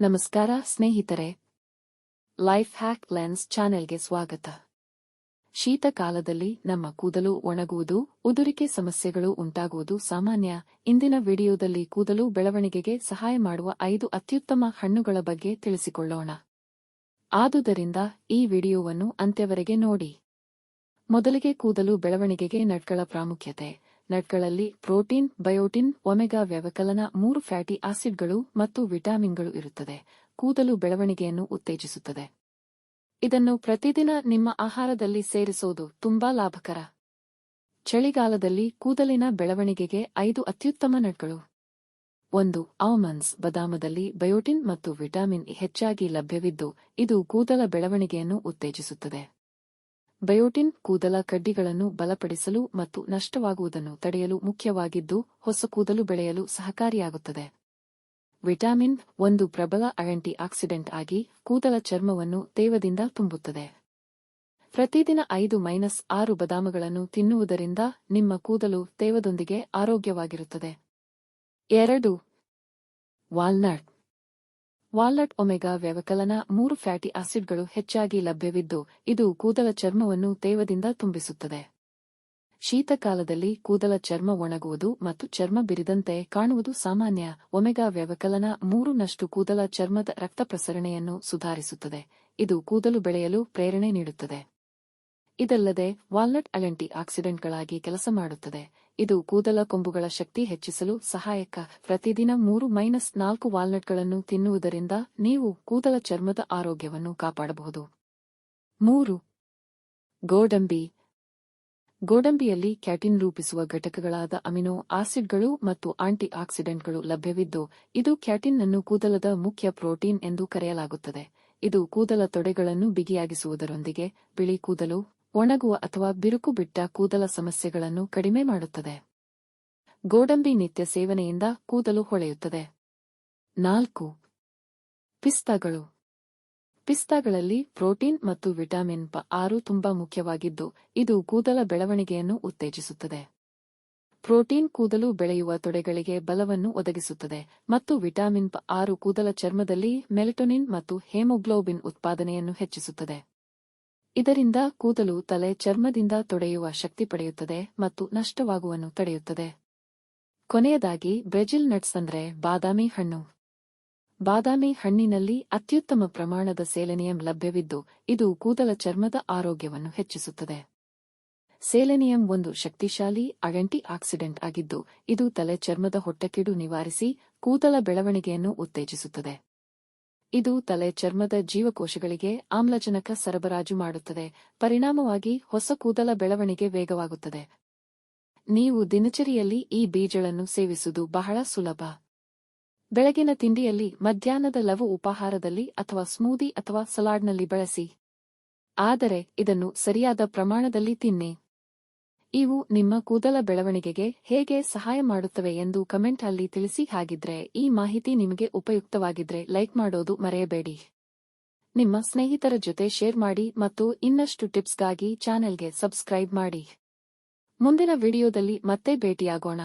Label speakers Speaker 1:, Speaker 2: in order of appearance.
Speaker 1: ನಮಸ್ಕಾರ ಸ್ನೇಹಿತರೆ. Life hack lens ಚಾನೆಲ್ಗೆ ಸ್ವಾಗತ. ಶೀತಕಾಲದಲ್ಲಿ ನಮ್ಮ ಕೂದಲು ಒಣಗುವುದು, ಉದುರಿಕೆ ಸಮಸ್ಯೆಗಳು ಉಂಟಾಗುವುದು ಸಾಮಾನ್ಯ. ಇಂದಿನ ವಿಡಿಯೋದಲ್ಲಿ ಕೂದಲು ಬೆಳವಣಿಗೆಗೆ ಸಹಾಯ ಮಾಡುವ ಐದು ಅತ್ಯುತ್ತಮ ಹಣ್ಣುಗಳ ಬಗ್ಗೆ ತಿಳಿಸಿಕೊಳ್ಳೋಣ. ಆದುದರಿಂದ ಈ ವಿಡಿಯೋವನ್ನು ಅಂತ್ಯವರೆಗೆ ನೋಡಿ. ಮೊದಲಿಗೆ ಕೂದಲು ಬೆಳವಣಿಗೆಗೆ ನಟ್ಗಳ ಪ್ರಾಮುಖ್ಯತೆ. ನಟ್ಗಳಲ್ಲಿ ಪ್ರೋಟೀನ್, ಬಯೋಟಿನ್, ಒಮೆಗಾ ವ್ಯವಕಲನ ಮೂರು ಫ್ಯಾಟಿ ಆಸಿಡ್ಗಳು ಮತ್ತು ವಿಟಾಮಿನ್ಗಳು ಇರುತ್ತದೆ. ಕೂದಲು ಬೆಳವಣಿಗೆಯನ್ನು ಉತ್ತೇಜಿಸುತ್ತದೆ. ಇದನ್ನು ಪ್ರತಿದಿನ ನಿಮ್ಮ ಆಹಾರದಲ್ಲಿ ಸೇರಿಸೋದು ತುಂಬಾ ಲಾಭಕರ. ಚಳಿಗಾಲದಲ್ಲಿ ಕೂದಲಿನ ಬೆಳವಣಿಗೆಗೆ ಐದು ಅತ್ಯುತ್ತಮ ನಟ್ಗಳು ಒಂದು, ಆಲ್ಮಂಡ್ಸ್ ಬದಾಮದಲ್ಲಿ ಬಯೋಟಿನ್ ಮತ್ತು ವಿಟಾಮಿನ್ ಹೆಚ್ಚಾಗಿ ಲಭ್ಯವಿದ್ದು, ಇದು ಕೂದಲ ಬೆಳವಣಿಗೆಯನ್ನು ಉತ್ತೇಜಿಸುತ್ತದೆ. ಬಯೋಟಿನ್ ಕೂದಲ ಕಡ್ಡಿಗಳನ್ನು ಬಲಪಡಿಸಲು ಮತ್ತು ನಷ್ಟವಾಗುವುದನ್ನು ತಡೆಯಲು ಮುಖ್ಯವಾಗಿದ್ದು, ಹೊಸ ಕೂದಲು ಬೆಳೆಯಲು ಸಹಕಾರಿಯಾಗುತ್ತದೆ. ವಿಟಾಮಿನ್ ಒಂದು ಪ್ರಬಲ ಆಂಟಿ ಆಕ್ಸಿಡೆಂಟ್ ಆಗಿ ಕೂದಲ ಚರ್ಮವನ್ನು ತೇವದಿಂದ ತುಂಬುತ್ತದೆ. ಪ್ರತಿದಿನ ಐದು ಮೈನಸ್ ಆರು ಬದಾಮಗಳನ್ನು ತಿನ್ನುವುದರಿಂದ ನಿಮ್ಮ ಕೂದಲು ತೇವದೊಂದಿಗೆ ಆರೋಗ್ಯವಾಗಿರುತ್ತದೆ. ಎರಡು, ವಾಲ್ನಟ್. ವಾಲ್ನಟ್ ಒಮೆಗಾ ವ್ಯವಕಲನ ಮೂರು ಫ್ಯಾಟಿ ಆಸಿಡ್ಗಳು ಹೆಚ್ಚಾಗಿ ಲಭ್ಯವಿದ್ದು, ಇದು ಕೂದಲ ಚರ್ಮವನ್ನು ತೇವದಿಂದ ತುಂಬಿಸುತ್ತದೆ. ಶೀತಕಾಲದಲ್ಲಿ ಕೂದಲ ಚರ್ಮ ಒಣಗುವುದು ಮತ್ತು ಚರ್ಮ ಬಿರಿದಂತೆ ಕಾಣುವುದು ಸಾಮಾನ್ಯ ಒಮೆಗಾ ವ್ಯವಕಲನ ಮೂರು ನಷ್ಟು ಕೂದಲ ಚರ್ಮದ ರಕ್ತ ಪ್ರಸರಣೆಯನ್ನು ಸುಧಾರಿಸುತ್ತದೆ. ಇದು ಕೂದಲು ಬೆಳೆಯಲು ಪ್ರೇರಣೆ ನೀಡುತ್ತದೆ. ಇದಲ್ಲದೆ ವಾಲ್ನಟ್ ಅಲೆಂಟಿ ಆಕ್ಸಿಡೆಂಟ್ಗಳಾಗಿ ಕೆಲಸ ಮಾಡುತ್ತದೆ. ಇದು ಕೂದಲ ಕೊಂಬುಗಳ ಶಕ್ತಿ ಹೆಚ್ಚಿಸಲು ಸಹಾಯಕ. ಪ್ರತಿದಿನ ಮೂರು ಮೈನಸ್ ನಾಲ್ಕು ವಾಲ್ನಟ್ಗಳನ್ನು ತಿನ್ನುವುದರಿಂದ ನೀವು ಕೂದಲ ಚರ್ಮದ ಆರೋಗ್ಯವನ್ನು ಕಾಪಾಡಬಹುದು. ಮೂರು. ಗೋಡಂಬಿ. ಗೋಡಂಬಿಯಲ್ಲಿ ಕ್ಯಾಟಿನ್ ರೂಪಿಸುವ ಘಟಕಗಳಾದ ಅಮಿನೋ ಆಸಿಡ್ಗಳು ಮತ್ತು ಆಂಟಿ ಆಕ್ಸಿಡೆಂಟ್ಗಳು ಲಭ್ಯವಿದ್ದು, ಇದು ಕ್ಯಾಟಿನ್ ಅನ್ನು ಕೂದಲದ ಮುಖ್ಯ ಪ್ರೋಟೀನ್ ಎಂದು ಕರೆಯಲಾಗುತ್ತದೆ. ಇದು ಕೂದಲ ತೊಡೆಗಳನ್ನು ಬಿಗಿಯಾಗಿಸುವುದರೊಂದಿಗೆ ಬಿಳಿ ಕೂದಲು ಒಣಗುವ ಅಥವಾ ಬಿರುಕು ಬಿಟ್ಟ ಕೂದಲ ಸಮಸ್ಯೆಗಳನ್ನು ಕಡಿಮೆ ಮಾಡುತ್ತದೆ. ಗೋಡಂಬಿ ನಿತ್ಯ ಸೇವನೆಯಿಂದ ಕೂದಲು ಹೊಳೆಯುತ್ತದೆ. ನಾಲ್ಕು. ಪಿಸ್ತಾಗಳು. ಪಿಸ್ತಾಗಳಲ್ಲಿ ಪ್ರೋಟೀನ್ ಮತ್ತು ವಿಟಮಿನ್ ಪ ಆರು ತುಂಬಾ ಮುಖ್ಯವಾಗಿದ್ದು, ಇದು ಕೂದಲ ಬೆಳವಣಿಗೆಯನ್ನು ಉತ್ತೇಜಿಸುತ್ತದೆ. ಪ್ರೋಟೀನ್ ಕೂದಲು ಬೆಳೆಯುವ ತೊಡೆಗಳಿಗೆ ಬಲವನ್ನು ಒದಗಿಸುತ್ತದೆ ಮತ್ತು ವಿಟಾಮಿನ್ ಪ ಆರು ಕೂದಲ ಚರ್ಮದಲ್ಲಿ ಮೆಲಟೊನಿನ್ ಮತ್ತು ಹೇಮೋಗ್ಲೋಬಿನ್ ಉತ್ಪಾದನೆಯನ್ನು ಹೆಚ್ಚಿಸುತ್ತದೆ. ಇದರಿಂದ ಕೂದಲು ತಲೆ ಚರ್ಮದಿಂದ ತೊಡೆಯುವ ಶಕ್ತಿ ಪಡೆಯುತ್ತದೆ ಮತ್ತು ನಷ್ಟವಾಗುವನ್ನು ತಡೆಯುತ್ತದೆ. ಕೊನೆಯದಾಗಿ, ಬ್ರೆಜಿಲ್ ನಟ್ಸ್ ಅಂದ್ರೆ ಬಾದಾಮಿ ಹಣ್ಣು. ಬಾದಾಮಿ ಹಣ್ಣಿನಲ್ಲಿ ಅತ್ಯುತ್ತಮ ಪ್ರಮಾಣದ ಸೇಲೆನಿಯಂ ಲಭ್ಯವಿದ್ದು, ಇದು ಕೂದಲ ಚರ್ಮದ ಆರೋಗ್ಯವನ್ನು ಹೆಚ್ಚಿಸುತ್ತದೆ. ಸೇಲೆನಿಯಂ ಒಂದು ಶಕ್ತಿಶಾಲಿ, ಅಗಂಟಿ ಆಕ್ಸಿಡೆಂಟ್ ಆಗಿದ್ದು, ಇದು ತಲೆ ಚರ್ಮದ ಹೊಟ್ಟೆಕಿಡು ನಿವಾರಿಸಿ, ಕೂದಲ ಬೆಳವಣಿಗೆಯನ್ನು ಉತ್ತೇಜಿಸುತ್ತದೆ. ಇದು ತಲೆ ಚರ್ಮದ ಜೀವಕೋಶಗಳಿಗೆ ಆಮ್ಲಜನಕ ಸರಬರಾಜು ಮಾಡುತ್ತದೆ. ಪರಿಣಾಮವಾಗಿ ಹೊಸ ಕೂದಲ ಬೆಳವಣಿಗೆ ವೇಗವಾಗುತ್ತದೆ. ನೀವು ದಿನಚರಿಯಲ್ಲಿ ಈ ಬೀಜಗಳನ್ನು ಸೇವಿಸುವುದು ಬಹಳ ಸುಲಭ. ಬೆಳಗಿನ ತಿಂಡಿಯಲ್ಲಿ ಮಧ್ಯಾಹ್ನದ ಲವು ಉಪಾಹಾರದಲ್ಲಿ ಅಥವಾ ಸ್ಮೂದಿ ಅಥವಾ ಸಲಾಡ್ನಲ್ಲಿ ಬಳಸಿ. ಆದರೆ ಇದನ್ನು ಸರಿಯಾದ ಪ್ರಮಾಣದಲ್ಲಿ ತಿನ್ನಿ. ಇವು ನಿಮ್ಮ ಕೂದಲ ಬೆಳವಣಿಗೆಗೆ ಹೇಗೆ ಸಹಾಯ ಮಾಡುತ್ತವೆ ಎಂದು ಕಮೆಂಟ್ ಅಲ್ಲಿ ತಿಳಿಸಿ. ಹಾಗಿದ್ರೆ ಈ ಮಾಹಿತಿ ನಿಮಗೆ ಉಪಯುಕ್ತವಾಗಿದ್ರೆ ಲೈಕ್ ಮಾಡೋದು ಮರೆಯಬೇಡಿ. ನಿಮ್ಮ ಸ್ನೇಹಿತರ ಜೊತೆ ಶೇರ್ ಮಾಡಿ ಮತ್ತು ಇನ್ನಷ್ಟು ಟಿಪ್ಸ್ಗಾಗಿ ಚಾನೆಲ್ಗೆ ಸಬ್ಸ್ಕ್ರೈಬ್ ಮಾಡಿ. ಮುಂದಿನ ವಿಡಿಯೋದಲ್ಲಿ ಮತ್ತೆ ಭೇಟಿಯಾಗೋಣ.